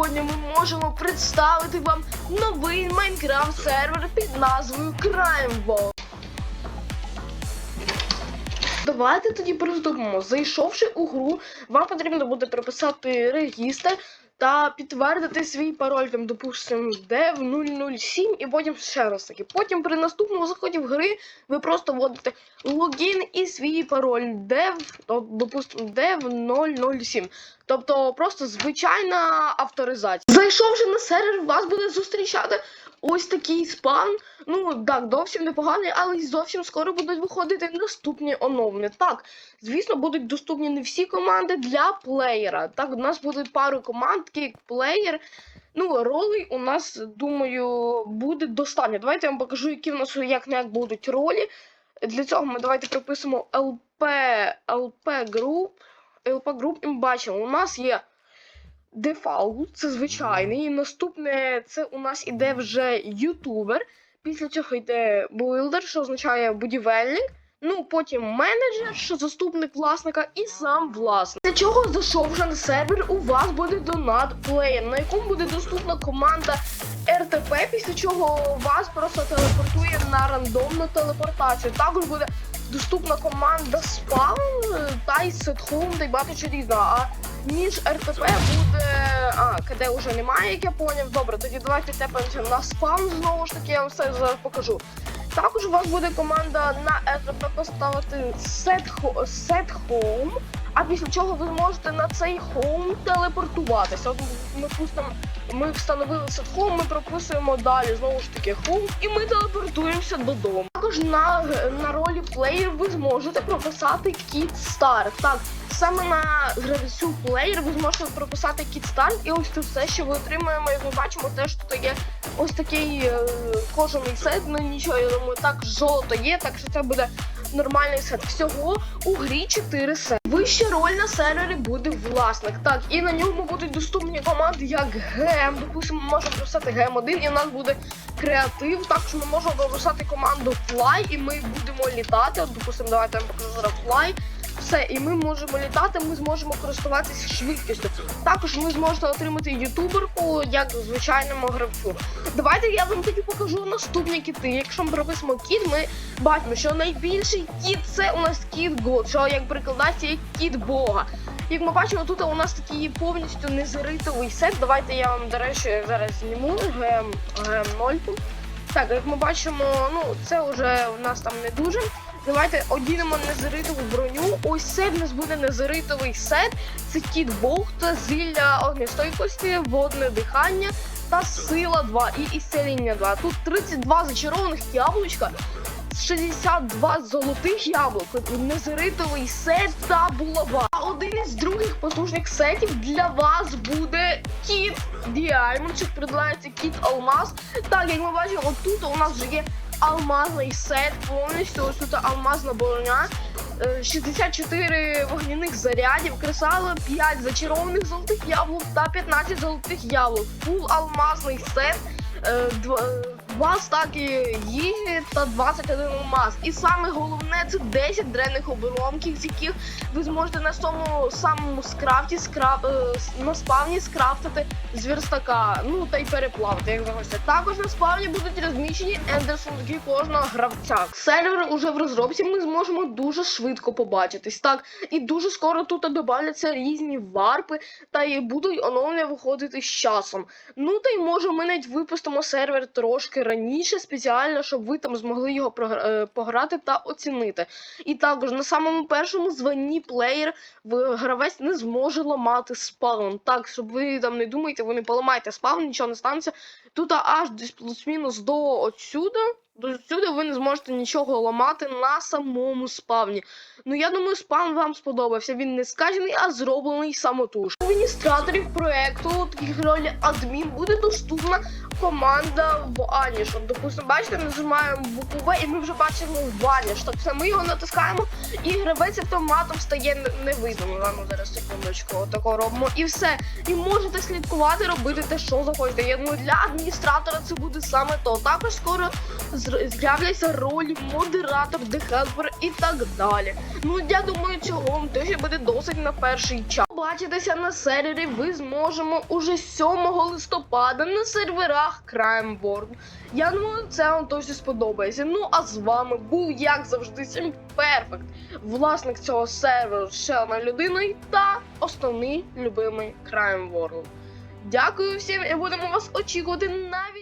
сьогодні ми можемо представити вам новий Майнкрафт сервер під назвою Crime Давайте тоді приступимо. Зайшовши у гру, вам потрібно буде прописати регістр та підтвердити свій пароль, там, допустимо, dev007 і потім ще раз таки. Потім при наступному заході в гри ви просто вводите логін і свій пароль dev, допустимо, dev007. Тобто просто звичайна авторизація. Зайшовши на сервер, вас буде зустрічати ось такий спам. Ну так, зовсім непоганий, але й зовсім скоро будуть виходити наступні оновлення. Так, звісно, будуть доступні не всі команди для плеєра. Так, у нас буде пару команд, такі плеєр. Ну, ролей у нас, думаю, буде достатньо. Давайте я вам покажу, які в нас як не як будуть ролі. Для цього ми давайте прописуємо LP, LP Group. LP Group і ми бачимо, у нас є дефалт, це звичайний. І наступне це у нас іде вже ютубер. Після цього йде билдер, що означає будівельник. Ну, потім менеджер, що заступник власника, і сам власник. Для чого зайшовши на сервер, у вас буде донат плеєр, на якому буде доступна команда РТП, після чого вас просто телепортує на рандомну телепортацію. Також буде доступна команда е, та й сетхум, та й багато різного. А ніж РТП буде. А, КД вже немає, як я поняв. Добре, тоді давайте тепаємося на спам знову ж таки, я вам все зараз покажу. Також у вас буде команда на РТП поставити set, ho- home, а після чого ви зможете на цей home телепортуватися. От ми пустимо, ми встановили home, ми прописуємо далі знову ж таки home, і ми телепортуємося додому. Також на, на ролі плеєр ви зможете прописати Kit Start. Так, саме на гравцю плеєр ви зможете прописати Kit Start, і ось це все, що ви отримаємо, як ми бачимо, теж тут є ось такий е, кожаний сет, ну нічого, я думаю, так золото є, так що це буде нормальний сет. Всього у грі 4 сети. Вища роль на сервері буде власник. Так, і на ньому будуть доступні команди як ГЕМ. Допустимо, ми можемо прописати ГЕМ 1 і в нас буде креатив. Також ми можемо прописати команду Fly, і ми будемо літати. От, допустимо, давайте я вам покажу зараз Fly. Все, і ми можемо літати, ми зможемо користуватися швидкістю. Також ви зможете отримати ютуберку як звичайному гравцю. Давайте я вам тоді покажу наступні кіти. Якщо ми прописимо кіт, ми бачимо, що найбільший кіт це у нас кіт Год, що як прикладається кіт Бога. Як ми бачимо, тут у нас такий повністю незаритовий сет. Давайте я вам, до речі, зараз зніму гм 0. Так, як ми бачимо, ну це вже у нас там не дуже. Давайте одінемо незаритову броню. Ось це в нас буде незаритовий сет. Це кіт Бог та зілля огнестойкості, водне дихання та сила 2 і ісцеління 2. Тут 32 зачарованих яблучка. 62 золотих яблук, незаритовий сет та булава. А один із других послужних сетів для вас буде кіт Діамond, що приділяється кіт Алмаз. Так, як ми бачимо, тут у нас вже є алмазний сет, повністю ось тут алмазна броня. е, 64 вогняних зарядів, кресало 5 зачарованих золотих яблук та 15 золотих яблук. Фул алмазний сет. Два стаки їжі та 21 алмаз. І саме головне це 10 древних оболонків, з яких ви зможете на тому самому скрафті скраф, е, на спавні скрафтити з верстака, ну та й переплавити, як захочете. Також на спавні будуть розміщені ендерсунки кожного гравця. Сервер уже в розробці ми зможемо дуже швидко побачитись. Так, і дуже скоро тут додаються різні варпи, та й будуть оновлення виходити з часом. Ну та й може ми навіть випустимо сервер трошки раніше, спеціально, щоб ви там змогли його е, пограти та оцінити. І також на самому першому званні плеєр гравець не зможе ламати спаун. Так, щоб ви там не думаєте, ви не поламаєте спаун, нічого не станеться. Тут аж десь плюс-мінус до отсюда. До сюди ви не зможете нічого ламати на самому спавні. Ну я думаю, спаун вам сподобався. Він не скажений, а зроблений самотуж. Адміністраторів проекту таких ролі адмін буде доступна команда Vanish. От, допустимо, бачите, нажимаємо букву В і ми вже бачимо. Так все, ми його натискаємо, і гравець автоматом стає не- невидимим. Ладно, зараз секундочку, отако робимо. І все. І можете слідкувати, робити те, що захочете. Я думаю, для адміністратора це буде саме то. Також скоро з'являться ролі модератор, дехелпер і так далі. Ну я думаю, цього вам теж буде досить на перший час. Побачитися на сервері ви зможемо уже 7 листопада на серверах Crime World. Я думаю, це вам точно сподобається. Ну а з вами був, як завжди, Сім Перфект, власник цього серверу одна людина та основний любимий Crime World. Дякую всім і будемо вас очікувати навіть.